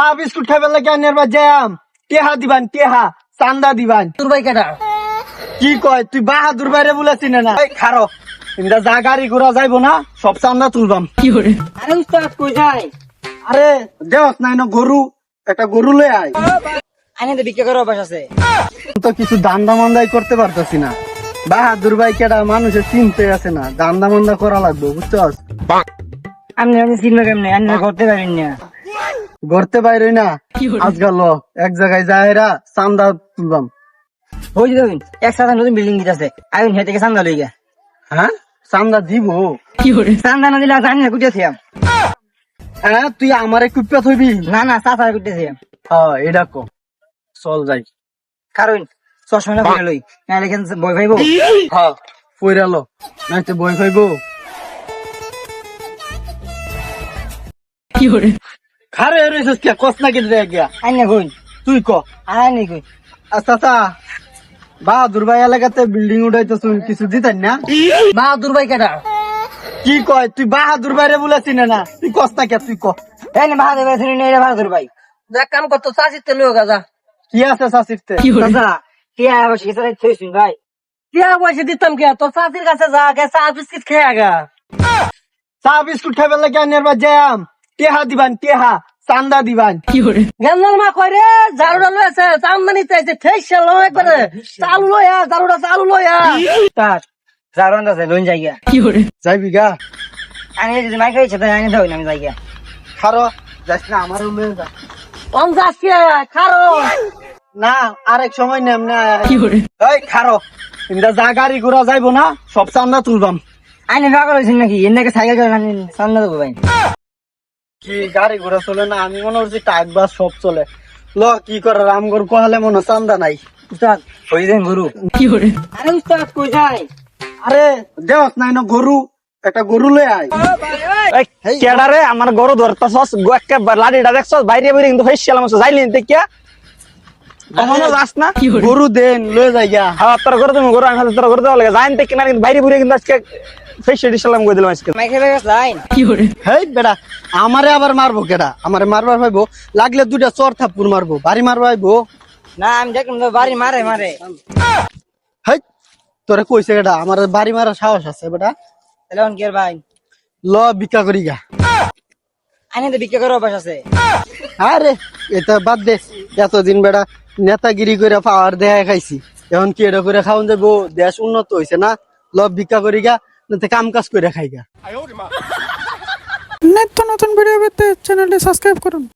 চা বিস্কুট খাইবে লাগে আনের বা জ্যাম টেহা দিবান টেহা চান্দা দিবান। তোর ভাই কেটা কি কয় তুই বাহাদুর বাইরে বলেছি না? না খারো ইন্দা যা গাড়ি ঘোড়া যাইবো না সব চান্দা তুলবাম। আরে উস্তাদ কই যাই আরে দেওস নাই না গরু একটা গরু লয়ে আয়। আইনে তো বিক্রি করার অভ্যাস আছে। তো কিছু দান্দা মান্দাই করতে পারতেছি না। বাহাদুর ভাই কেডা মানুষের চিনতে আছে না। দান্দা মান্দা করা লাগবে বুঝছস? আমি আমি চিনবো কেমনে? আমি করতে পারিনি। না ঘরতে বাইরে না। আজকাল এক জায়গায় যাহেরা চান্দা তুলবাম। ওই যে দেখুন একসাথে নতুন বিল্ডিং দিতেছে। আইন হেঁটে চান্দা লই গা হ্যাঁ? চান্দা দিব। চান্দা না দিলে জানি না হ্যাঁ তুই আমারে কুপ্পা থইবি? না না চাচা কুটিয়েছিলাম হ্যাঁ এটা কো। চল যাই। কারণ চশমা করে লই। নাহলে এখানে বই ভাইবো হ্যাঁ পয়রালো নাই তো বই ফাইবো খারে রইছিস কে? কস না কিন্তু গিয়া আইন না কই? তুই ক। আইন নি কই? আচ্ছা আচ্ছা। বাহাদুর ভাই এলাকাতে বিল্ডিং উঠাইতে তুই কিছু দিতেন না? বাহাদুর ভাই কেটা কি কয়? তুই বাহাদুর বাইরে বলেছি না না। তুই কস না কে তুই ক। এই নে বাহাদুর ভাই শুনি নে বাহাদুর ভাই। দেখ কাম করতো চাচিতে লোক গাজা কি আছে শাসিরতে চাচা টিয়া বসে গেছে থইছুন ভাই। টিয়া বসে দিতাম কে? তোর চাচির কাছে যা কে চা বিস্কিট খেয়ে আগা চা বিস্কুট খাইবে লাগে আনের বা জ্যাম টেহা দিবান টেহা। চান্দা দিবান। গেন্দাল মা কই রে জারুড়া লই আছে চামদানি চাইছে ঠেসা লো একবারে। চালু লইয়া জারুড়া চালু লইয়া তার জারুড়া আছে লইন যাইয়া যাইবি গা। আমি যদি মাই খাইছে তাই আনি দাও আমি যাইয়া খারো। যাস না আমারও লয়ে যা। কম যাচ্ছে খারো। না আরেক সময় নেম না। কি করে এই খারো। ইন্দা যা গাড়ি ঘোড়া যাইবো না সব চান্দা তুলবাম। আইনে পাগল হইছেন নাকি? এনাকে সাইকেল করে আনি সামনে দেবো ভাই। কি গাড়ি ঘোড়া চলে না? আমি মনে করছি টাক বাস সব চলে। ল কি করে রামগড় কোহালে মনে চান্দা নাই। উস্তাদ। হই দেন গরু? আরে উস্তাদ কই যাই? আরে দেওস নাই না গরু? একটা গরু লয়ে আয়। কেডারে? আমার গরু ধরতাছস। একটা লাড়িটা দেখছস? বাইরে বাইরে কিন্তু যাইলি কখনো যাস না? গরু দেন লয়ে যাই গা হ্যাঁ তোর গরু তুমি গরু আমি তোর গরু দেওয়া লাগে। যাইন দেখি না কিন্তু বাইরে বাইরে কিন্তু আজকে ফেসে কই দিলাম আজকে? হেই বেটা আমারে আবার মারবো কেডা? আমারে মারবার ভাইবো লাগলে দুইটা চর থাপুর মারবো বাড়ি মারবো ভাইবো। না আমি দেখলাম তো বাড়ি মারে মারে। হেই তোরে কইছে কেডা আমার বাড়ি মারার সাহস আছে বেটা। তাহলে অন ভাই? ল ভিক্ষা করি গা। আইনে তো করার অভ্যাস আছে। আরে এটা বাদ দে। এতদিন বেড়া নেতাগিরি করে পাওয়ার দেখায় খাইছি। এখন কি এটা করে খাওয়ান যাব দেশ উন্নত হয়েছে না? লব ভিক্ষা করি গা। নাতে কাম কাজ করে খাই গা নিত্য নতুন ভিডিও পেতে চ্যানেলটি সাবস্ক্রাইব করুন।